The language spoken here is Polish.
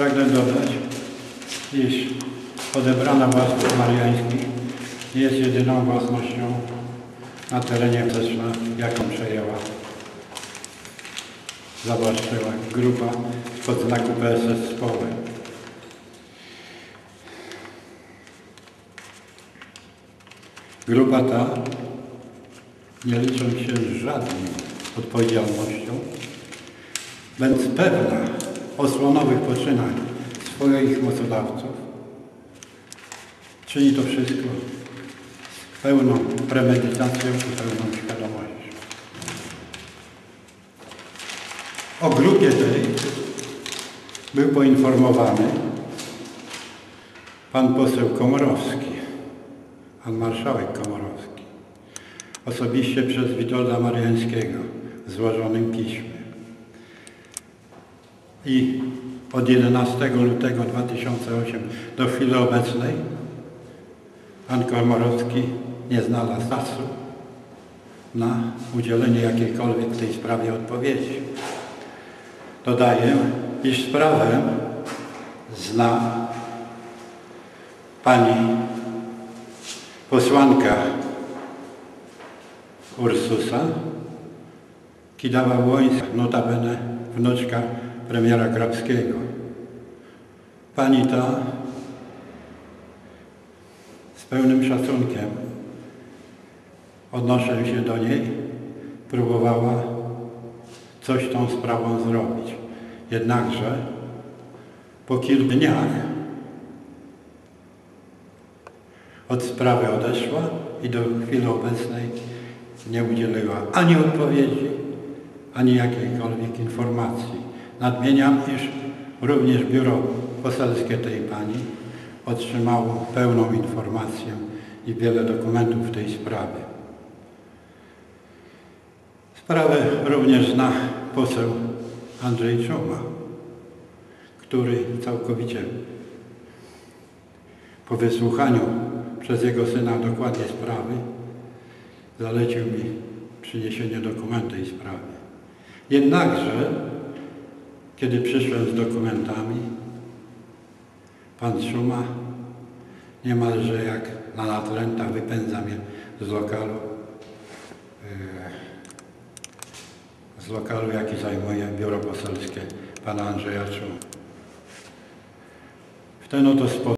Pragnę dodać, iż odebrana własność mariańskich jest jedyną własnością na terenie Wrześna, jaką przejęła, zawłaszczyła grupa spod znaku PSS Spole. Grupa ta, nie licząc się z żadną odpowiedzialnością, będąc pewna osłonowych poczynań swoich mocodawców, czyni to wszystko z pełną premedytacją i pełną świadomością. O grupie tej był poinformowany pan poseł Komorowski, pan marszałek Komorowski, osobiście przez Witolda Mariańskiego w złożonym piśmie. I od 11 lutego 2008 do chwili obecnej pan Komorowski nie znalazł czasu na udzielenie jakiejkolwiek w tej sprawie odpowiedzi. Dodaję, iż sprawę zna pani posłanka Ursusa, Kidawa-Błońska, notabene wnuczka premiera Grabskiego. Pani ta z pełnym szacunkiem odnoszę się do niej, próbowała coś tą sprawą zrobić. Jednakże po kilku dniach od sprawy odeszła i do chwili obecnej nie udzieliła ani odpowiedzi, ani jakiejkolwiek informacji. Nadmieniam, iż również biuro poselskie tej pani otrzymało pełną informację i wiele dokumentów w tej sprawie. Sprawę również zna poseł Andrzej Czoma, który całkowicie po wysłuchaniu przez jego syna dokładnie sprawy zalecił mi przyniesienie dokumentu tej sprawy. Jednakże, kiedy przyszłem z dokumentami, pan Szuma niemalże jak na natręta wypędza mnie z lokalu, e, z lokalu, jaki zajmuje biuro poselskie pana Andrzeja Szuma. W ten oto sposób